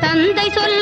தந்தை சொல்